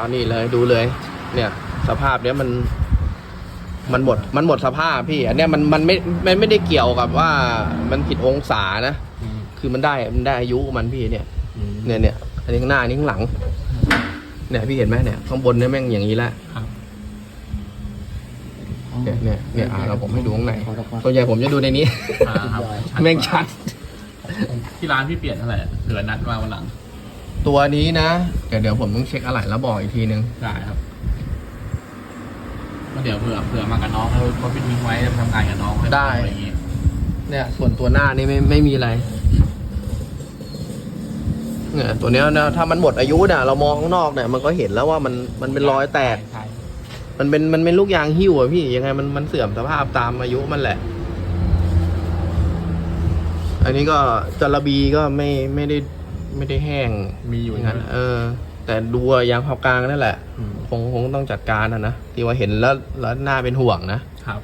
เอานี่เลยดูเลย เนี่ย สภาพเนี้ยมัน มันหมด มันหมดสภาพพี่ อันเนี้ยมันมันไม่มันไม่ได้เกี่ยวกับว่ามันผิดองศานะอืมคือมันได้มันได้อายุมันพี่เนี่ยอืมเนี่ยเนี่ยอันนี้ข้างหน้าอันนี้ข้างหลัง เนี่ยพี่เห็นไหมเนี่ยข้างบนเนี่ยแม่งอย่างนี้แหละครับเนี่ยเนี่ยเนี่ยอ่าเราผมให้ดูข้างในขอดอกไม้ส่วนใหญ่ผมจะดูในนี้อ่าครับแม่งชัดที่ร้านพี่เปลี่ยนเท่าไหร่เผื่อนัดมาวันหลัง ตัวนี้นะ เดี๋ยวเดี๋ยวผมต้องเช็คอะไรแล้วบอกอีกทีนึง ได้ครับก็เดี๋ยวเผื่อเผื่อมากับน้องแล้วก็พี่ทิ้งไว้ทำงานกับน้องให้ได้ อะไรอย่างงี้เนี่ย ส่วนตัวหน้านี่ไม่ไม่มีอะไรเนี่ย ตัวเนี้ยนะถ้ามันหมดอายุเนี่ยเรามองข้างนอกเนี่ยมันก็เห็นแล้วว่ามันมันเป็นรอยแตก ใช่มันเป็นมันเป็นลูกยางหิ้วอะพี่ยังไงมันมันเสื่อมสภาพตามอายุมันแหละ อันนี้ก็จระบีก็ไม่ไม่ได้ ไม่ได้แห้งมีอยู่อย่างนั้นใช่ไหมเออ แต่ดูว่ายางพับกลางนั่นแหละอืมคงคงต้องจัดการนะนะที่ว่าเห็นแล้วแล้วหน้าเป็นห่วงนะครับ